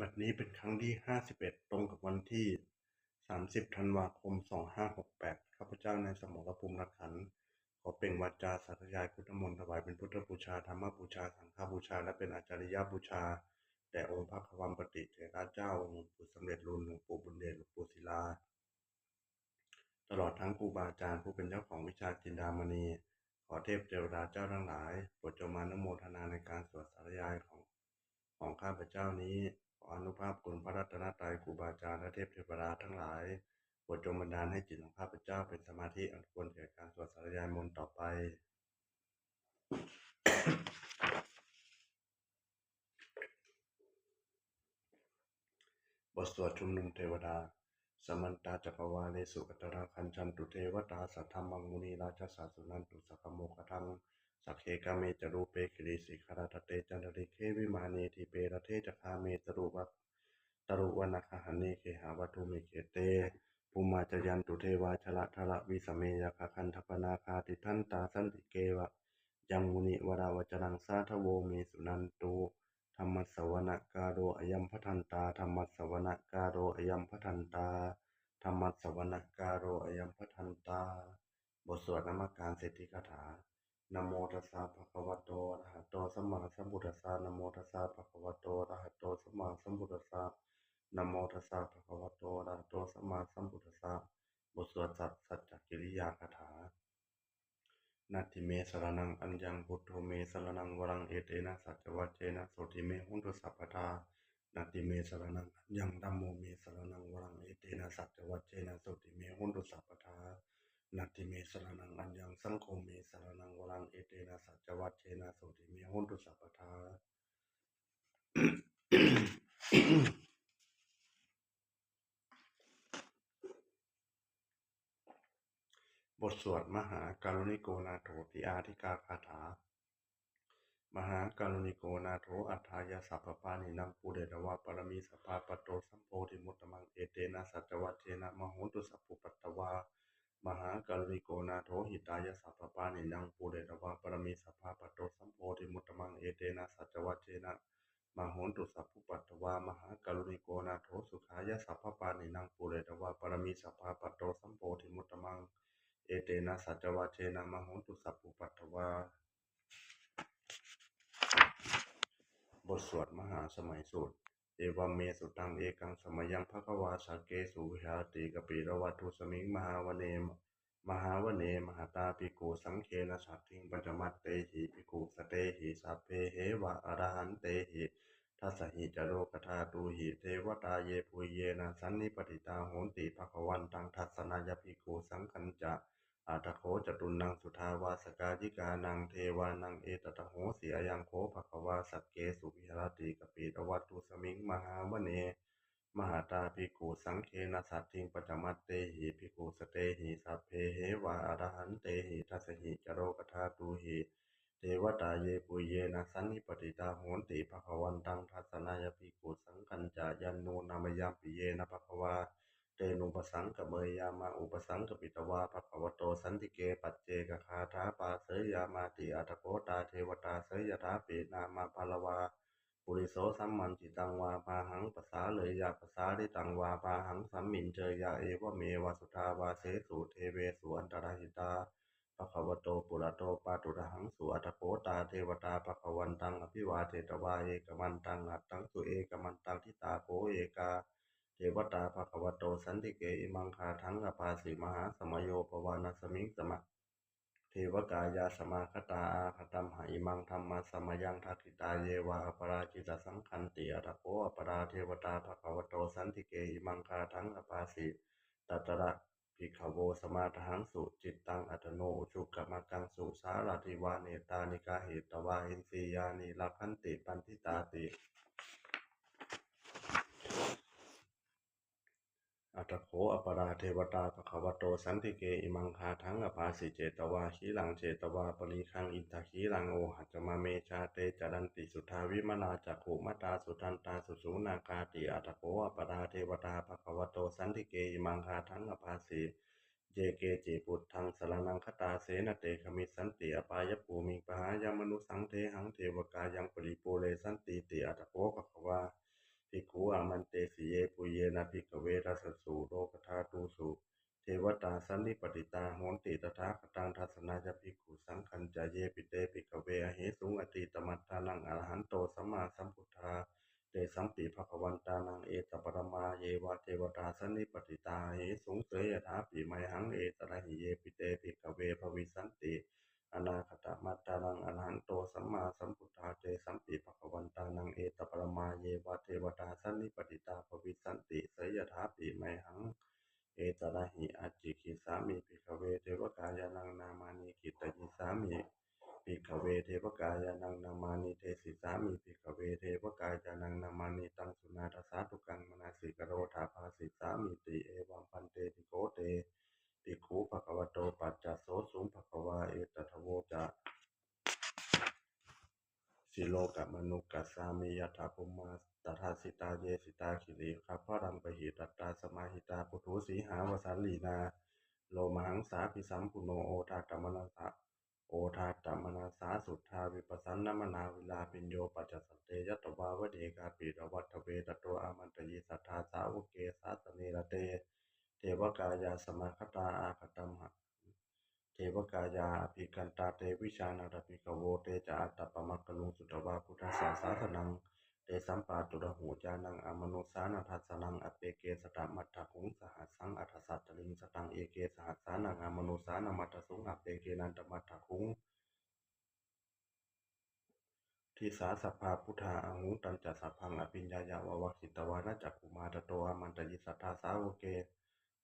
บัดนี้เป็นครั้งที่ห้าสิบเอ็ดตรงกับวันที่สามสิบธันวาคมสองห้าหกแปดข้าพเจ้าในสมรภูมิรักขัน ขอเป็นวาจาสาธยายพุทธมนต์ถวายเป็นพุทธบูชา ธรรมบูชา สังฆบูชา และเป็นอาจาริยบูชา แด่องค์พระควัมปติเถระเจ้า องค์ปู่สำเร็จรุ่นหลวงปู่บุญเดชหลวงปู่ศิลา ตลอดทั้งครูบาอาจารย์ผู้เป็นเจ้าของวิชาจินดามณี ขอเทพเทวดาเจ้าทั้งหลายโปรดจงมานโมทนาในการสวดสาธยายของของข้าพเจ้านี้ ขออนุภาพคุณพระรัตนตรัยครูบาอาจารย์และเทพเทวดาทั้งหลายโปรดจงบันดาลให้จิตของข้าพเจ้าเป็นสมาธิอันควรแก่การสวดสาธยายมนต์ต่อไป บทสวดชุมนุมเทวดา สมันตาจักรวาเลสุกัตระคัญชันตุเทวตาสัทธรรมังมุนีราชสาสุนันตุสักโมกทัง สักเคกาเมจรูเปกิริสิคาราตเตจันริเควิมาเนทิเปรเทจคาเมตรุวัตตรุวนาคหันเนเคหาวัตุเมเกเตภูมาจยันตุเทวาชละทละวิสเมยคคันทปนาคาติทันตาสันติเกวะยังมุนิวราวจรังสาทโวเมสุนันตุธรรมสวนการโรอยัมพัทันตาธรรมสวนการโรอยัมพัทันตาธรรมสวนการโรอยัมพัทันตา บทสวดนมัการเศรษฐิคาถา นะโมตัสสะภะคะวะโตอะระหะโตสัมมาสัมพุทธัสสะนะโมตัสสะภะคะวะโตอะระหะโตสัมมาสัมพุทธัสสะนะโมตัสสะภะคะวะโตอะระหะโตสัมมาสัมพุทธัสสะบทสวดสัตสัจจกิริยาคาถานาทิเมสรนังอัญญังพุทโธเมสรนังวรังเอเตนะสัจวัจเจนะโสติเมหุนตุสัพพทานาทิเมสรนังอัญญังธัมโมเมสรนังวรังเอเตนะสัจวัจเจนะโสติเมหุนตุสัพพทา นาทิเมสรนังอัญญังสังโฆเมสรนังวรังเอเตนะสัจวัตเชนะโสติเมหุนตุสัพพทาบทสวดมหาการุณิโกนาโถติอาธิกาคาถา มหาการุณิโกนาโถอัฏฐายาสัพพปานินังปูเดตวะปรมีสภาปโตสัมโพธิมุตตมังเอเตนะสัจวัตเชนะมโหตุสัพพุปัตตวา มหากรุณิโกนาโถหิตายาสัพพปานินังปูเดตวะปรมีสภาปโตสัมโพธิมุตตมังเอเตนะสัจวัตเชนะมโหตุสัพพุปัตตวามหากรุณิโกนาโถสุขายาสัพพปานินังปูเดตวะปรมีสภาปโตสัมโพธิมุตตมังเอเตนะสัจวัตเชนะมโหตุสัพพุปัตตวาบทสวดมหาสมัยสูตร เอวเมสุตังเอกังสมยังภควาสักเกสุหาติกปิรวัตุสมิงมหาวเนมมหาวเนมหาตาปิโกสังเคนะสัตถิงปัญจมัตเตหิปิโกสเตหิสัพเพเหวะอรหันเตหิทัสหิจโรกธาตูหิเทวตาเยปุเยนะสันนิปติตาโหนติภควันตังทัสสนายปิโกสังคัญจะ อาตโคจตุนังสุทาวาสกายิกานังเทวานังเอตตะโหสีอยังโคภควาสักเกสุวิหรติกปิตวัตตุสมิงมหาวเน มหาตาภิกขุสังเคนะสัตถิงปัจมัตเตหิภิกขุสเตหิสัพเพเหวะอรหันเตหิทัสหิจโรกธาตูหิเทวตาเยปุเยนะสันนิปติตาโหนติภควันตังทัสสนายภิกขุสังคัญจายันโนนามยามปิเยนะภควา เตนุปสังกเมยยามาอุปสังกปิตวาภควโตสันติเกปัจเจกคาถาปาเสยยามาติอัตโกตาเทวตาเสยยถาเปนามาพาลวาปุริโสสัมมันจิตังวาปาหังปสาเลยยาปสาริตังวาปาหังสัมมินเจยาเอวเมวสุทาวาเสสุเทเวสุอันตรหิตาภควโตปุระโตปาตุระหังสุอัตโกตาเทวตาภควันตังอภิวาเทตวาเอกมันตังอัตตังสุเอกมันตังทิตาโกเอกา เทวตาภควโตสันติเกอิมังคาทังอภาสิมหาสมโยปวานาสมิงสมะเทวกายาสมาคตาอาคตัมหาอิมังธรรมะสมยังทักิตาเยวะปราจิตสังคันติอัตโกอปราเทวตาภควโตสันติเกอิมังคาทังอภาสิตัตระภิกขโวสมาทังสุจิตตังอัตโนอุชุกมกังสุสาราธิวาเนตานิกาเหตวาอินสียานิลักขันติปันทิตาติ อัตโขอปราเทวตาภควโตสันติเกอิมังคาทั้งอภาสิเจตวาขีหลังเจตวาปริคังอินทขีหลังโอหัจมาเมชาเตจรันติสุทาวิมนาจักขุมตาสุทันตาสุสูนาคาติอัตโขอปราเทวตาภควโตสันติเกอิมังคาทั้งอภาสิเจเกจิปุตทังสรนังคตาเสนเตขมิสันติอปายภูมิปหายามนุสังเทหังเทวกายังปริปูเรสันติติอัตโขภควา ภิกขุอามันเตสิเยปุเยนะภิกขเวทัสสสุโลกธาตุสุเทวตาสันนิปติตาโหนติตถาคตังทัสนายภิกขุสังคัญจาเยปิเตภิกขเวอเหสุงอติตมัตตานังอรหันโตสัมมาสัมพุทธาเตสัมปิภควันตานังเอตปรมาเยวะเทวตาสันนิปติตาเหสุงเสยยถาปิไมหังเอตระหิเยปิเตภิกขเวภวิสันติ อนาคตมัตตานังอรหันโตสัมมาสัมพุทธาเตสัมปิภควันตานังเอตปรมาเยวะเทวตาสันนิปติตาภวิสันติสยยถาปิไมหัง เอตระหิอัจจิกิสามิภิกขเวเทวกายานังนามานิกิตยิสามิภิกขเวเทวกายานังนามานิเทสิสามิภิกขเวเทวกายานังนามานิตังสุนาทสาตุกังมนาสิกโรธาภาสิสามิติเอวัมปันเตติโกเต ติขูภควโตปัจจโสสุงภควาเอตทโวจะสิโลกะมนุกัสสามิยถาภุมมาตถาสิตาเยสิตาคิริขับพรังปหิตัตตาสมาหิตาปุถุสีหาวสันลีนา โลมหังสาพิสัมปุโนโอทาตมนาสะโอทาตมนาสาสุทธาวิปัสสันนมนาวิลาปิญโยปัจจสันเตยตวาวเดกาปิรวัตเวตโตอามันตยิสัทธาสาวกเกสาสเนระเต เทวกายาสมาคตาอาคตมหะเทวกายาภิกันตาเตวิชานาตปิกโวเตจาอัตตปมักกลุงสุตวาพุทธสาสาสนังเตสัมปาตุระหูจานังอมนุสานาทัสนังอเปเกสตามัตถคุงสหัสังอัทสัตตลิงสตังเอเกสหัสานังอมนุสานามัตถสุงอเปเกนันตมัตถคุงทิสาสัพพาพุทธาอาหุตันจัสสัพพังอภิญญายาววัคคิตวานะจักกุมาตโตอามันตยิสัทธาสาวเก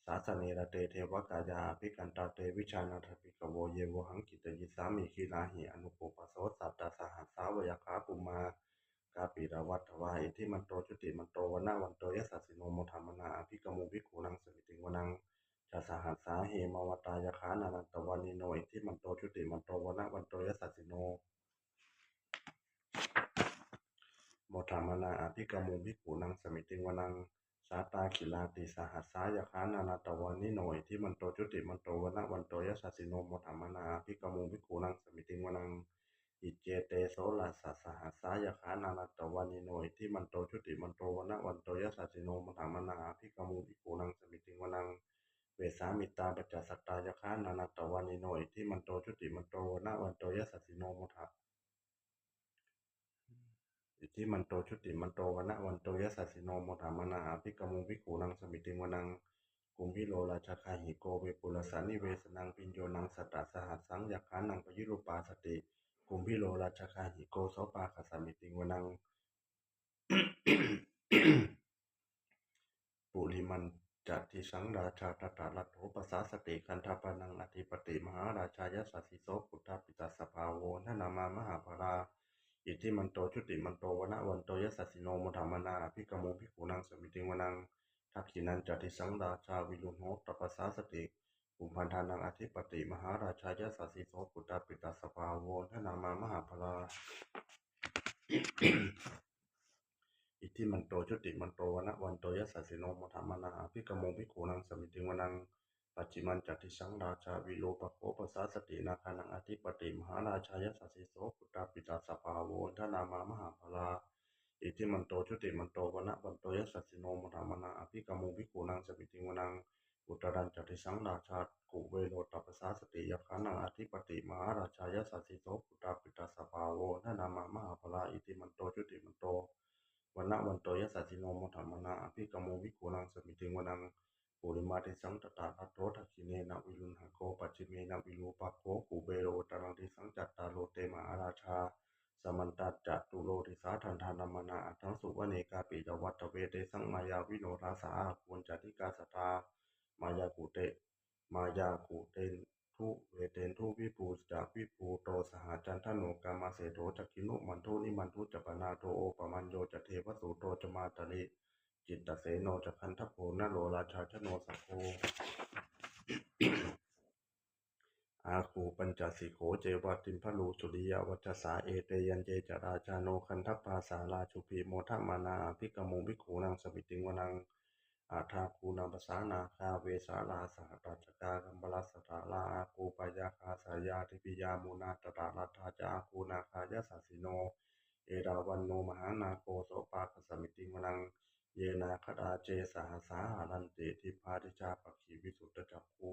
สาสเนระเตเทวกายาอภิกันตาเตวิชานาทปิกโวเยวหังกิตยิสามิคีลาหิอนุปปโสสัตตาสหัสสาวยคาปุมากาปิรวัตถวาอิทิมันโตจุติมันโตวนาวันโตยสสสิโนโมธรรมนาอภิกมุวิคูนังสมิติงวนังจะสหัสสาเหมวตายคานานันตวานิโนอิทิมันโตจุติมันโตวนาวันโตยสสสิโนโมธรรมนาอภิกรรมุภิกขุนังสมิติงวนัง สาตาขิลาติสหัสสายคานานาตวานิโนอิทิมันโตจุติมันโตวนะวันโตยสสสิโนโมธรรมนาอภิกมุภิกขุนังสมิติงวนังอิเจเตโสลัสสหัสสายคานานาตวานิโนอิทิมันโตจุติมันโตวนะวันโตยสสสิโนโมธรรมนาอภิกมุภิกขุนังสมิติงวนังเวสามิตาปัจจสัตตายคานานาตวานิโนอิทิมันโตจุติมันโตวนะวันโตยสสสิโนโมธรร อิทธิมันโตชุติมันโตวนะวันโตยสัสสิโนโมธามนาอภิกมุวิขูนังสมิติวนังกุมพิโลราชคาหิโกเวปุรสานิเวสนังปิญโยนังสตตสหัสสังยักขานังปยุรุปาสติกุมพิโลราชคาหิโกโสปาคสมิติวนังปุริมันจัติสังราชาตถาลัตโถปสาสติคันธปนังอธิปติมหาราชายสัสสิโสพุทธปิตัสภาโวทนามามหาภรา อิทธิมันโตชุติมันโตวนะวันโตยสัสสิโนมธรรมนาอภิกรรมุภิกขุนังสมิติวนังทักขินันจติสังราชาวิรุณโหตปสาสติกุมพันธานังอธิปติมหาราชายสัสสิโสปุตตปิตัสภาโวทนามามหาภราอิทธิมันโตชุติมันโตวนะวันโตยสัสสิโนมธรรมนาอภิกรรมุภิกขุนังสมิติวนัง ปัจจิมันจัตติสังราชาวิโลปโคปสาสตินาคานังอธิปติมหาราชายสัสสิโสพุทธาปิตาสภาโวทนามามหาภลาอิทิมันโตชุติมันโตวนะวันโตยสัสสิโนมธรรมนาอภิกรรมุภิกุนังสมิติวนังอุตรันจัติสังราชากุเวโรตัปสาสติยคานังอธิปติมหาราชายสัสสิโสพุทธาปิตาสภาโวทนามามหาภลาอิทิมันโตชุติมันโตวันนะวันโตยสัสสิโนมธรรมนาอภิกรรมุภิกุนังสมิติวนัง ปุริมาติสังตตาทัตโตทักขิเนนะวิรุณหโกปัจิเมนะวิรูปักโขกูเบโรตารังติสังจัตตาโลเตมหาราชาสมันตัจจตุโลติสาทันทานามนาอัตถังสุวเนกาปิจวัตเวเตสังมายาวิโนราสาควรจัติกาสตามายากุเต มายากุเตนทุเวเตนทุวิปูจากวิปูโตสหจันทโนกามาเสโตจักขินุมันทุนิมันทุจปนาโตโอปมัญโยจะเทวสุโตจมาตลิ จิตตเสโนจะคันทโพนโรราชาชโนสัโพอาคูปัญจสิโขเจวติมพลูสุริยวัชสาเอเตยันเจจราชาโนคันทปาสาราชุพีโมทมานาอภิกมุวิขูนังสมิติงวนังอาทาคูนาปสานาคาเวสาลาสหตัจกากัมบลัสตาลาอาคูปยาคาสายาทิปิยามูนาตตาลัทธาจาคูนาคายสัสสิโน เอราวันโนมหานาโกโสปาคสมิติงวนัง เยนาคดาเจสหสาหารันติทิพาทิชาปักขีวิสุทธจักคู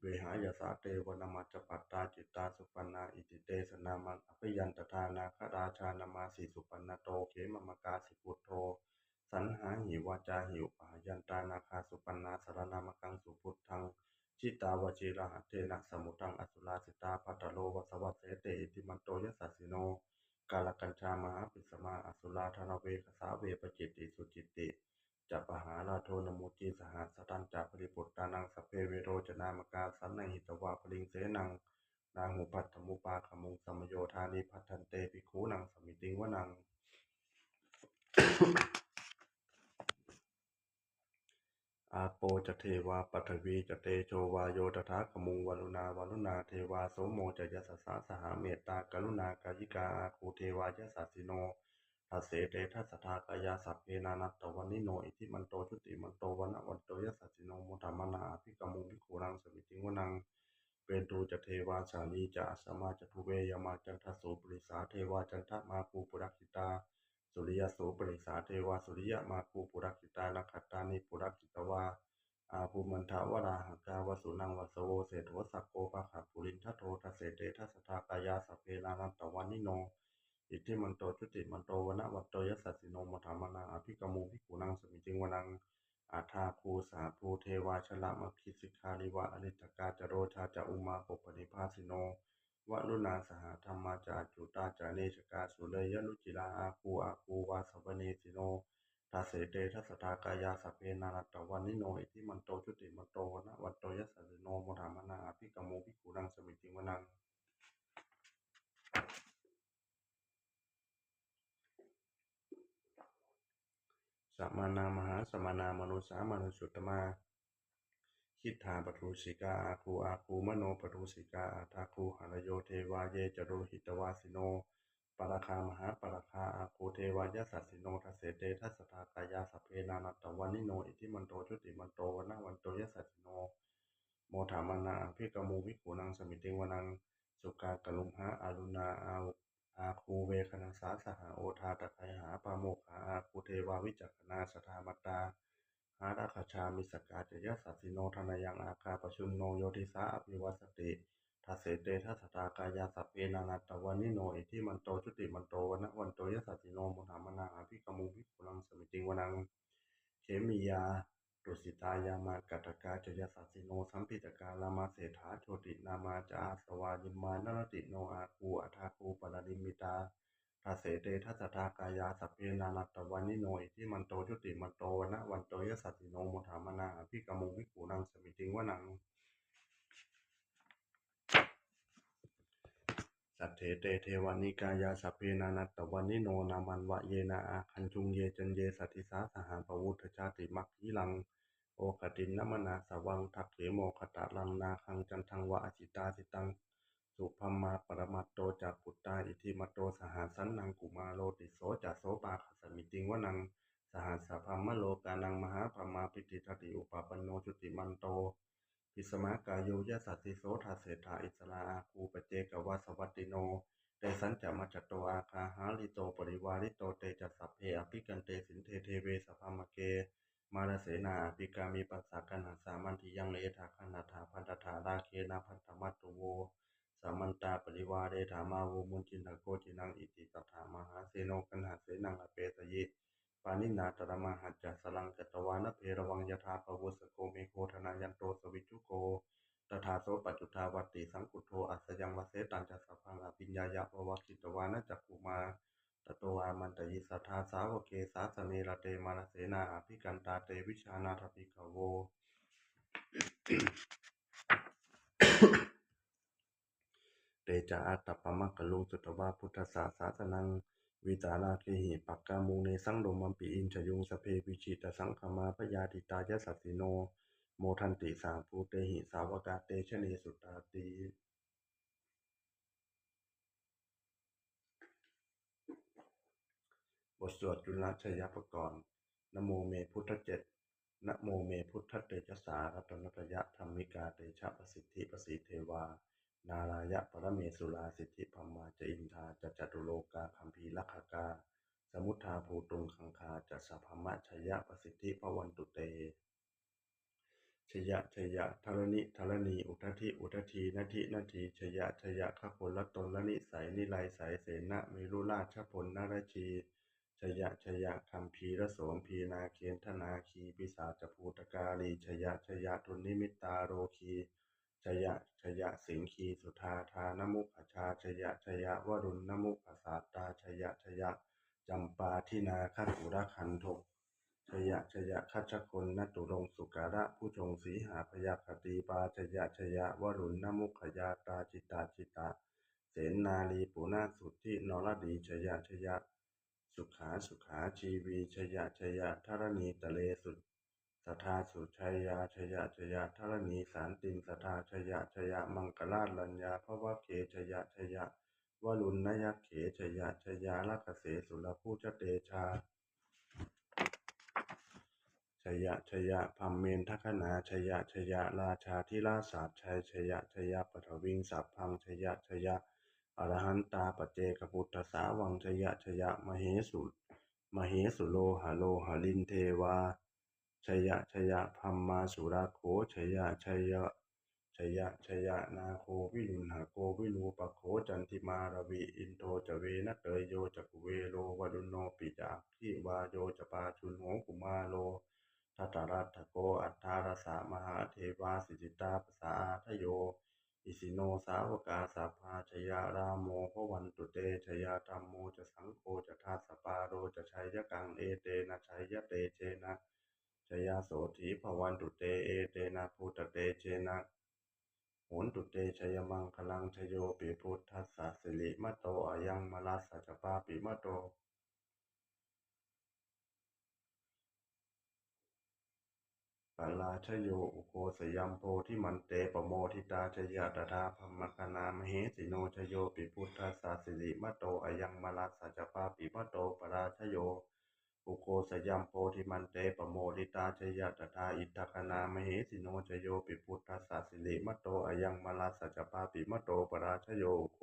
เวหายาสาเตวนามัจปัตตาจิตตาสุปันนาอิติเตสนามังอภิยันตทานาคราชานามาสีสุปันนโตเขมมกาสิปุโตสันหาหิวาจาหิวปายันตานาคาสุปันนาสารนามกังสุพุทธังชิตาวจีระหะเทนะสมุตังอสุราสิตาปัตตโลวสวัสเสเตอิติมันโตยสัสสิโน กาลกัญชามหาปิสมาอสุราธนเวคสาเวปจิตติสุจิตติจัปหาราโทนโมุจีสหัสตันจาปริปุตตานังสเพเวโรจนามกาสันนหิตวาปริงเสนังนางหูปัตถมุปาขมุงสมโยธานิพัทันเตปิคูนังสมิติงวนัง อาโปจะเทวาปัทวีจะเตโชวาโยตถาขมุงวรุณาวรุณาเทวาโสโมจะยสสสะสหาเมตตากรุณากายิกาอาคูเทวายสัสสิโนทัสเสเตทัสทากายาสัพเพนานัตตวันนิโนอิทิมันโตชุติมันโตวันวันโตยสัสสิโนมุตตมนาภิกมุงพิคูนังสมิติวนังเวนตูจะเทวาสาลีจะสมาจะทุเวยมาจันทโสปริสาเทวาจันทมาภูปุรักขิตา สุริยโสปริสาเทวาสุริยมาภูปุรักิตานักขตานิปุรักิตวาอาภูมันทาวราหกาวสุนังวสโวเศโทสักโกปะขับปุรินทโททเสเตทัสทากายาสเพนานันตวันนิโนอิทธิมันโตชุติมันโตวนะวันโตยสัสสิโนมถามนาอภิกมูภิกุนังสมิจิงวนังอาทาภูสาภูเทวาชละมคิสิการิวะอนิจกาจโรชาจะอุมาปปนิพาสิโน วลุนาสหธรรมาจาจุตาจาเนชกาสุเลยนุจิลาอาคูอาคูวาสวเนสิโนทัสเสเตทัสสทากายาสเพนานัตตวันนิโนอิทิมันโตชุติมันโตวนะวันโตยัสสโนมธามนาอภิกรรมโมภิกขุนังสมิติงวนังสัมมานามหาสมานามนุสามนุสุตมา คิดถาปทุสิกาอาคูอาคูมโนปทุสิกาอาทาคูหารโยเทวาเยจโรหิตวาสิโนปราคามหาปราคาอาคูเทวายสัสสิโนทัสเสเตทัสสทากายาสเพนานัตตวันิโนอิทิมันโตชุติมันโตวันนะวันโตยสัสสิโน โมถามนาอภิกมูวิขุนังสมิติงวนังสุกากลุมหาอารุณาอาอาคูเวคณาสาสหาโอทาตะไคหาปาโมขาอาคูเทวาวิจักขณาสถามัตตา หาราคชามิสกาเจยสัสสิโนธนายังอาคาปชุมโนโยติสาอภิวัสติทัสเสเตทัสตากายาสัพเพนานัตวันนิโนอิทิมันโตชุติมันโตวันนะวันโตยสัสสิโนมุธามนาอภิกมุภิกขุนังสมิติงวนังเขมิยาตุสิตายามากัตกาจยสัสสิโนสัมพิตกาลามาเศรษฐาโชตินามาจาสวายิมมานรติโนอาคูอัทาคูปรดิมิตา ทัสเสเตทัสสทากายาสเพนานัตตวันนิโนอิทิมันโตชุติมันโตวันะวันโตยสัสสิโนมุธามนาอภิกมุวิกูนังสมิติงวนังสัทเถเตเทวานิกายาสเพนานัตตวันนิโนนามันวะเยนาอาคันจุงเยจันเยสัตติสาสหาปวุฒชาติมัคคีลังโอกตินนมนาสวังทักเขโมคตะลังนาคังจันทังวะอจิตาสิตัง สุพัมมาปรมัตโตจากปุตตาอิทิมัตโตสหาสันนังกุมาโลติโสจัสโสปาคสมิติงวนังสหัสพัมมะโลกานังมหาพัมมาปิติทติอุปาปนโนจุติมันโตพิสมากายโยยะสัตติโสทัสเสถาอิสลาอาคูปเจกวาสวัตติโนเตสัญจมัจจโตอาคาหาลิโตปริวาริโตเตจัสสัพเพอภิกันเตสินเทเทเวสพามเก มาลเสนาอภิกามีปัสสะกันหาสามันทิยังเลถาคันนาถาพันตถาราเคนาพันธมัตตุโว สามันตาปริวาเรธามาวุมุนจินทโกจินังอิติตถามหาเสโนกันหาเสนังอเปสยิปานินาตระมหัจจสลังกตวานเพระวังยถาปวุสโกเมโคธนายันโตสวิจุโกตถาโสปัจจุทาวัติสังกุโทอัสยังวเสตันจัสสะพังอภิญญายะภวคิตวานะจักขุมาตโตอามันตยิสัทธาสาวเกสาสเนระเตมานเสนาอภิกันตาเตวิชานาทปิกโว เตจาอัตตปะมักกะลุงสุตวาพุทธศาสาสนัง วิตาลาเคหิปักกามุงเนสังโดมัมปิอินชยุงสเพวิชิตสังขมาพยาติตายะสัสสิโน โมทันติสาภูเตหิสาวกาเตชะเนสุตตาติบทสวดจุลชยปกรณ์นโมเมพุทธเจตนโมเมพุทธเตชะสารัตนตยะธรรมิกาเตชะประสิทธิประสิเทวา นารายะปรเมสุราสิทธิพัมมาจะอินทาจะจตุโลกาคัมภีลักขกา สมุทธาภูตุงคังคาจัสสะพมะชยะประสิทธิภวันตุเตชยะชยะธรณิธรณี อุทธิอุทธีนาทินาทีชยะชยะขพลตนละนิสัยนิไลสายเสนะเมรุราชพลนรชีชยะชยะคัมภีรโสมพีนาเคนธนาคี ปิสาจภูตกาลีชยะชยะทุนนิมิตตาโรคี ชยะชยะสิงคีสุธาทานมุขชาชยะชยะวรุณนมุขสาตาชยะชยะจำปาทินาคัตุระคันทกชยะชยะคัจคนนตุรงสุการะผู้ชงสีหาพยาคติปาชยะชยะวรุณนมุขยาตาจิตาจิตาเสนนาลีปุนาสุทธินรดีชยะชยะ สุขาสุขาชีวีชยะชยะธรณีตะเลสุ สทาสุชัยยาชยะชยะธรณีสารติงสทาชยะชยะมังกลาลัญญาภวะเขชยะชยะวรุณนยเขชยะชยะลักเสสุรภูชเตชาชยะชยะพัมเมนทัคนาชยะชยะราชาธิราชาชัยชยะชยะปฐวิงสัพพังชยะชยะอรหันตาปเจกพุทธสาวังชยะชยะมเหสุมเหสุโลหะโลหะลินเทวา ชยะชยะพัมมาสุราโขชยะชยะชยะชยะนาโควิรุณหโกวิรูปโขจันทิมารวีอินโทจเวนะเตยโยจักเวโลวดุโนปิจาขีวาโยจปาชุนโหกุมาโลทัตตรัตโกอัฏฐารสามหาเทวาสิจิตาปสาทโย อิสิโนสาวกาสัพพาชยารามโมพวันตุเตชยาธรรมโมจะสังโฆจะทาสปาโรจะชัยยกังเอเตนะชัยยเตเจนะ ยาโสถีพวันตุเตเอเตนะภูตเตเจนะโหนตุเตชยมังคลังชโยปิพุทธัสสะสิริมะโตอายังมลัสสะจปาปิมะโตปราชโยอุโคสยัมโพธิมันเตปโมทิตาชยาตถาพมมคณามเหสิโนชโยปิพุทธัสสะสิริมะโตอายังมลัสสะจปาปิมะโตปราชโย อุโคสยัมโพธิมันเตปโมทิตาชยตถาอิทธคณามเหสิโนชโยปิพุทธัสสะสิริมโตอายังมลัสสะจปาปิมโตปราชโยอุโค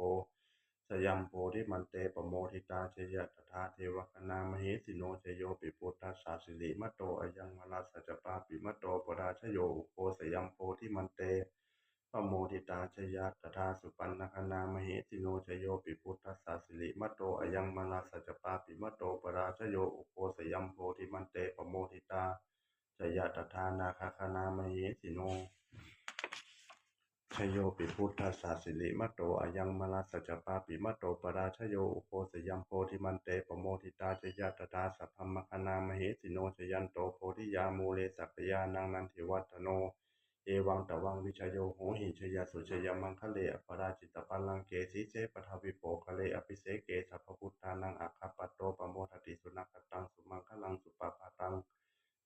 สยัมโพธิมันเตปโมทิตาชยตถาเทวคณามเหสิโนชโยปิพุทธัสสะสิริมโตอายังมลัสสะจปาปิมโตปราชโยอุโคสยัมโพธิมันเต ปโมทิตาชยตถาสุปันนคณามเหสิโนชโยปิพุทธัสสะสิริมะโตอยังมลัสสะจปาปิมะโตปราชโยอุโคสยัมโพธิมันเตปโมทิตาชยตถานาคคณามเหสิโนชโยปิพุทธัสสะสิริมะโตอยังมลัสสะจปาปิมะโตปราชโยอุโคสยัมโพธิมันเตปโมทิตาชยตถาสัพพมคณามเหสิโนชยันโตโพธิยามูเลสักยานังนันทิวัฒโน เอวังตะวังวิชโยโหหิชยสุชยมังคะเลอปราจิตปัลลังเกสีเสปทวิโปคะเลอภิเสเกสัพพุทธานังอัคคปัตโตปโมทติสุนักตังสุมังคะลังสุปปาตัง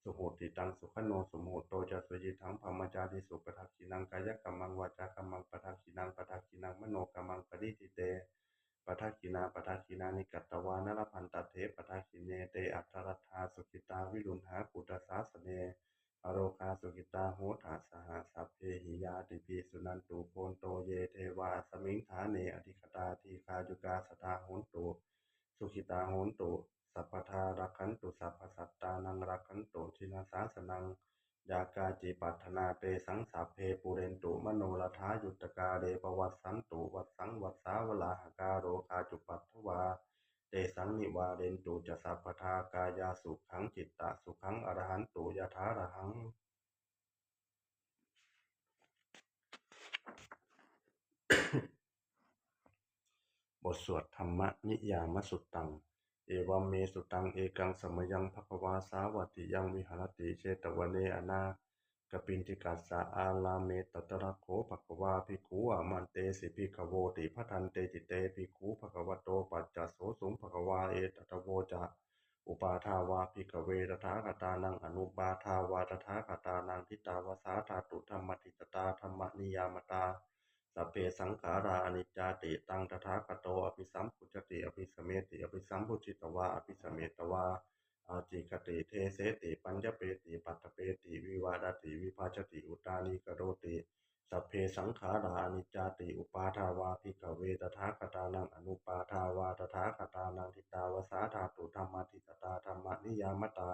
สุโหติตังสุขโนสุโหโตจะสุยิทังพมจาริสุปทักขินังกายกรรมังวาจากรรมังปทักขินังปทักขินังมโนกรรมังปริติเตปทักขินาปทักขินานิกัตตวานรพันตเทปทักขิเนเตอัตรัตถาสุขิตาวิรุณหาปุตตสาสเน อโรคาสุขิตาโหตาสหสัพเพหิยาติปีสุนันตุโพนโตเยเทวาสมิงฐาเนอธิคตาทีคาจุกาสตาโหนตุสุขิตาโหนตุสัพพทารักขันตุสัพพสัตตานังรักขันตุชินาสาสนังยากาจิปัฏนาเปสังสัพเพปุเรนตุมโนลทายุตกาเรปวัสสันตุวัสสังวัสสาวลาหกาโรคาจุปัตถวา เตสังนิวาเรนตุจะสัพพทากายาสุขังจิตตะสุขังอรหันตุยะถาระหัง บทสวดธรรมนิยามสุตตัง เอวัมเมสุตัง เอกังสมยังภควาสาวัติยังวิหารติเชตวเนอนา กปินทิกัสสะอาลาเมตตระโขภควาภิกขุอามันเตสิภิกขโวติพัทันเตติเตภิกขุภควโตปัจจโสสุงภควาเอตตะโวจะอุปาทาวาภิกขเวตถาคตานังอนุปาทาวาตถาคตานังทิตาวสาธาตุธรรมติตตาธรรมนิยามตาสเพสังขาราอนิจจติตังตถาคโตอภิสัมพุจติอภิสเมติอภิสัมพุจิตวาอภิสเมตวา อาจิกติเทเสติปัญญเปติปัตเปติวิวาดติวิภาชติอุตานิกโรติสัพเพสังขาราอนิจจาติอุปาทาวาภิกเวตถาคตานังอนุปาทาวาตถาคตานังทิตาวสาธาตุธรรมทิตตาธรรมนิยามตา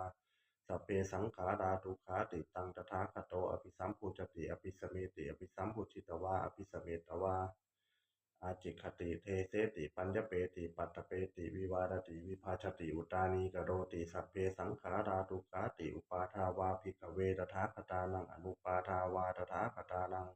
สัพเพสังขาราทุขาติตังตถาคโตอภิสัมพุจติอภิสเมติอภิสัมพุชิตวาอภิสเมตวา อาจิคติเทเสติปัญญเปติปัตตเปติวิวารติวิภาชติอุตานีกโรติสัพเพสังขาราทุกาติอุปาทาวาภิกเวตถาคตานังอนุปาทาวาตถาคตานัง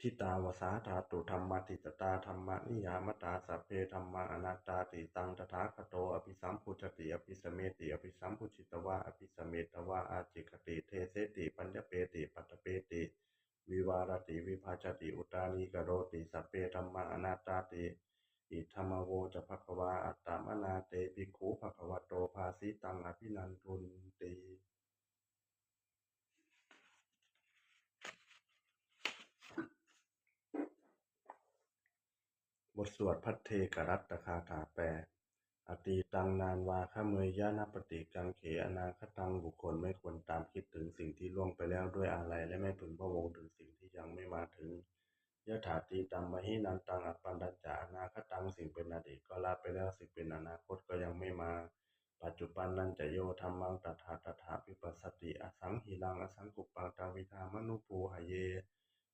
ทิตาวสาธาตุธรรมติตตาธรรมนิยามตาสัพเพธรรมาอนัตตาติตังตถาคโตอภิสัมพุชติอภิสเมติอภิสัมพุชิตวาอภิสเมตวาอาจิคติเทเสติปัญญเปติปัตตเปติ วิวารติวิภาชติอุตานีกโรติสัพเพธรรมังอนัตาติอิธรรมโวจะภควาอัตตมนาเตปิกขุภควโตภาสิตังอภินันทุนติบทสวดพัทเทกรัตตคาถาแปล อตีตังนานวาขเมยยะนาปฏิกังเขอนาคตังบุคคลไม่ควรตามคิดถึงสิ่งที่ล่วงไปแล้วด้วยอะไรและไม่พึงพะวงถึงสิ่งที่ยังไม่มาถึงยะถาตีตัมมหินันตังอปันดจาอนาคตังสิ่งเป็นอดีตก็ละไปแล้วสิ่งเป็นอนาคตก็ยังไม่มา ปัจจุบันนันจะโยธรรมังตถาตถาปิปัสสติอสังหิรังอสังกุปปังตาวิธามนุปูหเย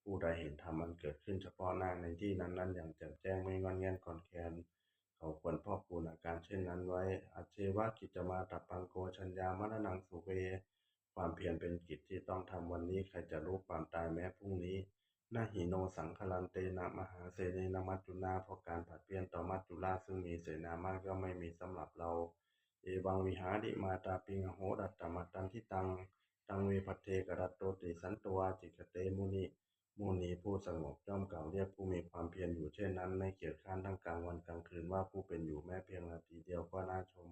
ผู้ใดเห็นธรรมมันเกิดขึ้นเฉพาะหน้าในที่นั้นๆอย่างแจ่มแจ้งไม่งอนแงนก่อนแคน เขาควรพอกพูนอาการเช่นนั้นไว้ อาเชวะกิจมาตับปังโกชัญญามรณังสุเว ความเพียรเป็นกิจที่ต้องทำวันนี้ใครจะรู้ความตายแม้พรุ่งนี้นาหิโนสังคลันเตนะมหาเสเนนมัจจุนาเพราะการผัดเปลี่ยนต่อมัจจุราชซึ่งมีเสนามากก็ไม่มีสำหรับเรา เอวังวิหาริมาตาปิงโหดัตตมัตตันทิตัง ตังเวพัเทกรัตโตติสันตวาจิกเตมุนิ มุนีผู้สงบย่อมกล่าวเรียกผู้มีความเพียรอยู่เช่นนั้น ไม่เกียจคร้านทั้งกลางวันกลางคืนว่าผู้เป็นอยู่แม้เพียงนาทีเดียวก็น่าชม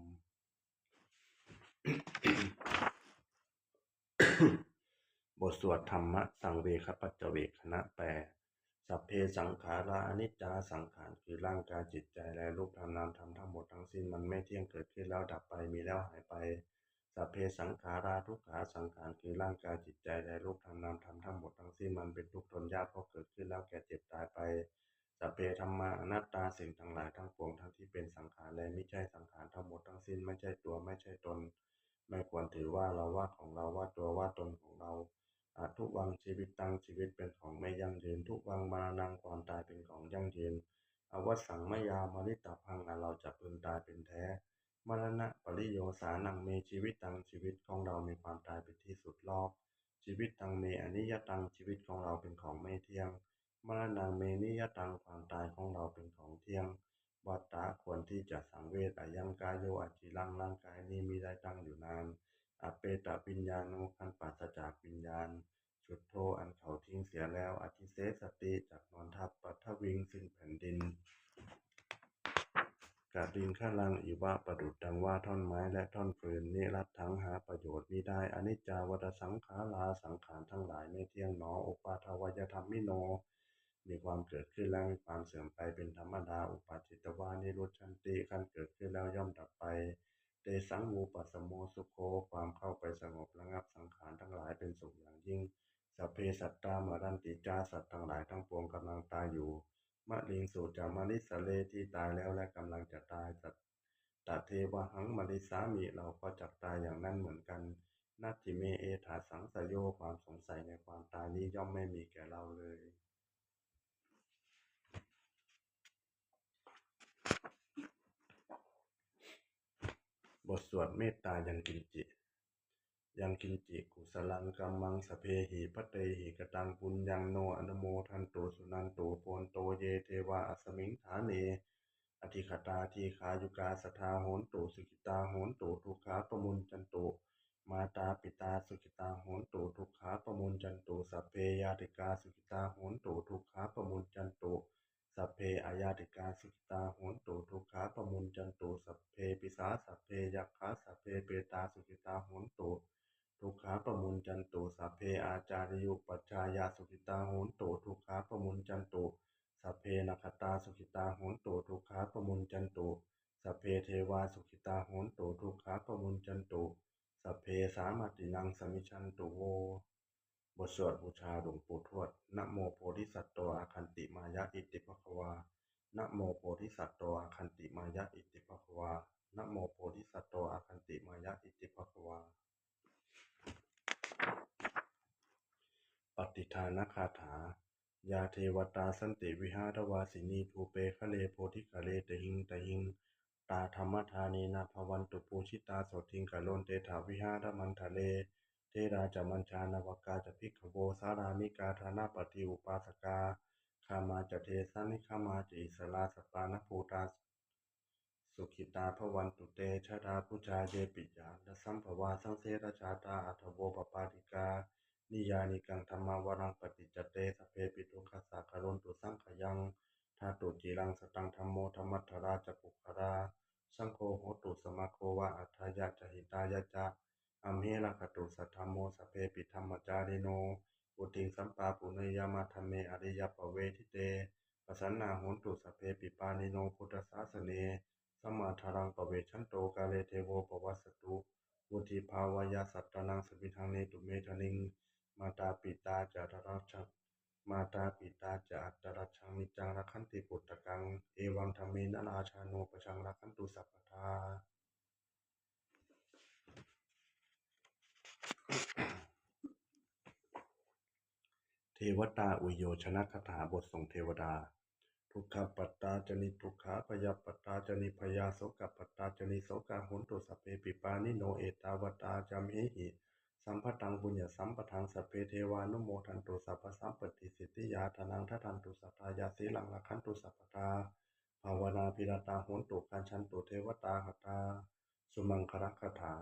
บทสวดธรรมะ สังเวคปัจจเวคณะแปลสัพเพสังขาราอนิจจาสังขารคือร่างกายจิตใจและรูปธรรมนามธรรมทั้งหมดทั้งสิ้นมันไม่เที่ยงเกิดขึ้นแล้วดับไปมีแล้วหายไป สัพเพสังขาราทุกขาสังขารคือร่างกายจิตใจและรูปธรรมนามธรรมทั้งหมดทั้งสิ้นมันเป็นทุกข์ทนยากเพราะเกิดขึ้นแล้วแก่เจ็บตายไปสัพเพธรรมาอนัตตาสิ่งทั้งหลายทั้งปวงทั้งที่เป็นสังขารและไม่ใช่สังขารทั้งหมดทั้งสิ้นไม่ใช่ตัวไม่ใช่ตน ไม่ควรถือว่าเราว่าของเราว่าตัวว่าตนของเราอาทุกวังชีวิตตังชีวิตเป็นของไม่ยั่งยืน ทุกวังมานังความตายเป็นของยั่งยืนอวสังมยามริตาพังเราจะพึงตายเป็นแท้ มรณะปริโยสานังเมชีวิตตังชีวิตของเรามีความตายเป็นที่สุดรอบ ชีวิตตังเมอนิยตังชีวิตของเราเป็นของไม่เที่ยง มรณะเมนิยตังความตายของเราเป็นของเที่ยงวัตตะควรที่จะสังเวชอายังกายโยอาจิรังร่างกายนี้มีได้ตั้งอยู่นานอเปตะวิญญาณุคันปราศจากวิญญาณชุดโทอันเขาทิ้งเสียแล้วอธิเสสติจากนอนทับปัทวิงซึ่งแผ่นดิน กาดินข้าลังอีวะประดุดดังว่าท่อนไม้และท่อนฟืนนิรัตทั้งหาประโยชน์มิได้อนิจจาวัฏสังขาราสังขารทั้งหลายไม่เที่ยงหนออุปาทวยธรรมมิโน มีความเกิดขึ้นแล้วมีความเสื่อมไปเป็นธรรมดาอุปาจิตวานิรุชันติขั้นเกิดขึ้นแล้วย่อมดับไปเตสังมูปัสสโมสุโคความเข้าไปสงบระงับสังขารทั้งหลายเป็นสุขอย่างยิ่งสัพเพสัตตามรันติจาสัตว์ทั้งหลายทั้งปวงกำลังตายอยู่ มะลิงสูจามานิสเลที่ตายแล้วและกำลังจะตายสัตตเทวหังมาริสามิเราก็จักตายอย่างนั้นเหมือนกันนัตถิเมเอถาสังสยโยความสงสัยในความตายนี้ย่อมไม่มีแก่เราเลย บทสวดเมตตายังกินจิ ยังกินจิกุสลังกัมมังสเพหิพะเตหิกตังปุญญังโนอนุโมทันโตสุนันโตโพนโตเยเทวาอสมิงฐาเนอธิคตาทีขายุกาสทาโหนตุสุกิตาโหนตุทุกขาปมุนจันตุมาตาปิตาสุกิตาโหนตุทุกขาปมุนจันตุสัพเพยาติกาสุกิตาโหนตุทุกขาปมุนจันตุสัพเพอายาติกาสุกิตาโหนตุทุกขาปมุนจันตุสัพเพปิสาสัพเพยัคขาสัพเพเปตาสุกิตาโหนตุ ทุกขาปมุนจันโตสัพเพอาจาริยุปัจจายาสุกิตาโหนตุทุกขาปมุนจันโตสัพเพนัคตาสุขิตาโหนตุทุกขาปมุนจันโตสัพเพเทวาสุขิตาโหนตุทุกขาปมุนจันโตสัพเพสามัตินังสมิชันตุโวบทสวดบูชาหลวงปู่ทวดนะโมโพธิสัตว์โตอาคันติมายะอิติภควานะโมโพธิสัตว์โตอาคันติมายะอิติภควานะโมโพธิสัตว์โตอาคันติมายะอิติภควา ปฏิทานคาถา ยาเทวตาสันติวิหารวาสินีทูเปคะเลโพธิคะเลตหิงตหิง ตาธรรมธานีนาภวันตุปูชิตาสทิงกะโลนเตถาวิหารมันทะเล เทราจมัญชานวกาจะพิกขโวสารามิกาธานาปฏิอุปาสกาคามาจะเทสานิคามาจะอิสลาสปานภูตาสุขิตาภวันตุเตชะดาพุชาเยปิยาลสัมภวาสังเสรชาตาอัทโวปปาติกา นิยานิกังธรรมวรังปฏิจเตสเพปิตุขัสสะคารนตุสังขยังทาตุจีรังสตังธรรมโมธรรมัทราจปุคราสังโฆโหตุสมาโควะอัฏฐายะจหิตายะจะอัมระคตุสัทธรรมโมสเพปิธรรมจาริโนอุทิงสัมปาปุเนยามาธรรมเมอริยปเวทิเตปสันนาโหนตุสเพปิปานิโนพุทธศาสเนสมาทารังปเวชันโตกาเลเทโวปวัสสตุวุติภาวยาสัตตนังสมิทังเนตุเมธนิง มาตาปิตาจารรชังมาตาปิตาจะอัตรัชังนิจังรักขันติปุตตะกัง เอวังธรรมินาราชาโนปชังรักขันตุสัพพทาเทวตาอุโยชนะคาถาบทส่งเทวดา ทุกขปัตตาจนิทุกขาพยาปัตตาจนิพยาโสกปัตตาจนิโสกาหุนตุสเพปิปานิโนเอตาวตาจามเหหิ สัมปตังบุญญาสัมปทังสัพเพเทวานุโมทันตุสัพพสัมปติสิทธิยาทนังทัทันตุสัทายาสีลังละขันตุสัพพทาภาวนาพิรตาหนตุคันชันตุเทวตาหตาสุมังคลัคถา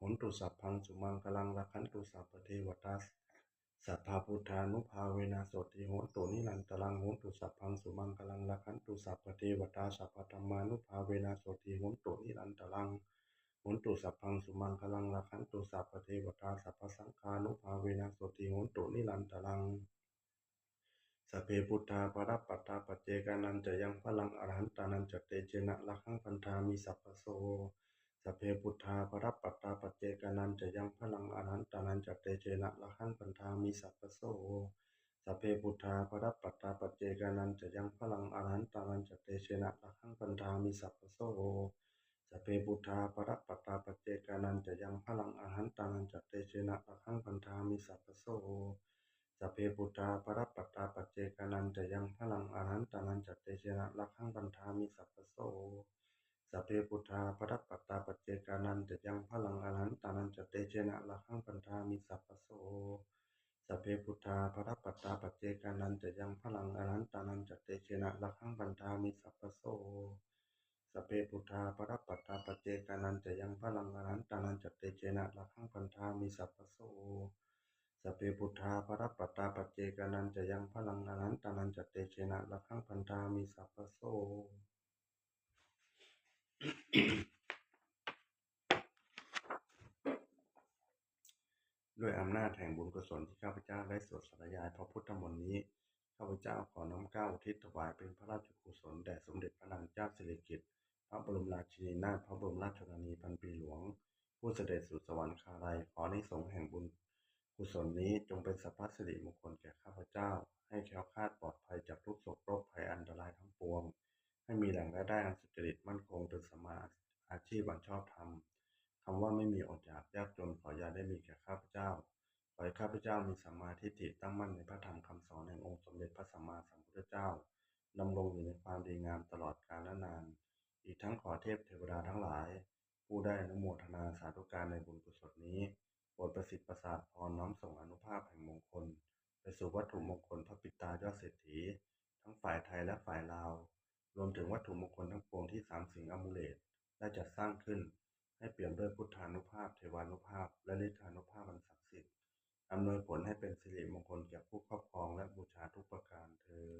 หนตุสัพพังสุมังคลังละขันตุสัพพเทวตาสัพพาพุทธานุภาเวนะโสติโหนตุนิรันตรังโหนตุสัพพังสุมังคลังละขันตุสัพพเทวตาสัพพธรรมานุภาเวนะโสติโหนตุนิรันตรัง หนตุสัพพังสุมังคลังละขันตุสัพพเทวตาสัพพสังฆานุภาเวนะโสติโหนตุนิรันตรังสัพเพพุทธาปรัปปัตตาปัจเจกานันจะยังพลังอรหันตานันจะเตเจนะละขังพันธามิสัพพโสสัพเพพุทธาปรัปปัตตาปัจเจกานันจะยังพลังอรหันตานันจะเตเจนะละขังปันธามิสัพพโสสัพเพพุทธาปรัปปัตตาปัจเจกานันจะยังพลังอรหันตานันจะเตเจนะละขังปันธามิสัพพโส เพพุทาปรัปปัตตาปเจกานันจะยังพลังอรหันตานันจะเตเจนะละขังปันธามิสัพโสสัพเพพุทาปรัปตาปเจกานันจะยังพลังอรหันตานันจะเตเจนะละขังปันธามิสัพโสสัพเพพุทาปรัปตาปเจกานันจะยังพลังอรหันตานันจะเตเจนะละขังปันธามิสัพโสสัพเพพุทธาปรัปปัตตาปัจเจกานันจะยังพลังอรหันตานันจะเตเจนะละขังปันธามิสัพพโส สัพเพพุทธาปรัปปัตตาปเจกานันจะยังพลังอรันตานันจเตเจนะละขังปันธามิสัพพโสสัพเพพุทธาปรัปปัตตาปเจกานันจะยังพลังอรันตานันจเตเจนะละขังปันธามิสัพพโสด้วยอำนาจแห่งบุญกุศลที่ข้าพเจ้าได้สวดสาธยายพระพุทธมนต์นี้ ข้าพเจ้าขอน้อมเกล้าอุทิศถวายเป็นพระราชกุศลแด่สมเด็จพระนางเจ้าสิริกิติ์ พระบรมราชินีนาถพระบรมราชชนนีพันปีหลวง ผู้เสด็จสู่สวรรคาลัยขอในสงส์แห่งบุญกุศลนี้จงเป็นสัพพสิริมงคลแก่ข้าพเจ้า ให้แคล้วคลาดปลอดภัยจากทุกโศกโรคภัยอันตรายทั้งปวง ให้มีแหล่งรายได้อันสุจริตมั่นคงเป็นสมมาอาชีพอันชอบธรรมคำว่าไม่มีอดอยากยากจนขออย่าได้มีแก่ข้าพเจ้าขอให้ข้าพเจ้ามีสัมมาทิฏฐิตั้งมั่นในพระธรรมคำสอนแห่งองค์สมเด็จพระสัมมาสัมพุทธเจ้าดำรงอยู่ในความดีงามตลอดกาลและนาน อีกทั้งขอเทพเทวดาทั้งหลาย ผู้ได้อนุโมทนาสาธุการในบุญกุศลนี้โปรดประสิทธิ์ประสาทพรน้อมส่งอนุภาพแห่งมงคล ไปสู่วัตถุมงคลพระปิตายอดเศรษฐี ทั้งฝ่ายไทยและฝ่ายลาว รวมถึงวัตถุมงคลทั้งปวงที่สามสิงห์อมูเลตได้จัดสร้างขึ้น ให้เปี่ยมด้วยพุทธานุภาพ เทวานุภาพ และฤทธานุภาพอันศักดิ์สิทธิ์อำนวยผลให้เป็นสิริมงคลแก่ผู้ครอบครองและบูชาทุกประการเทอ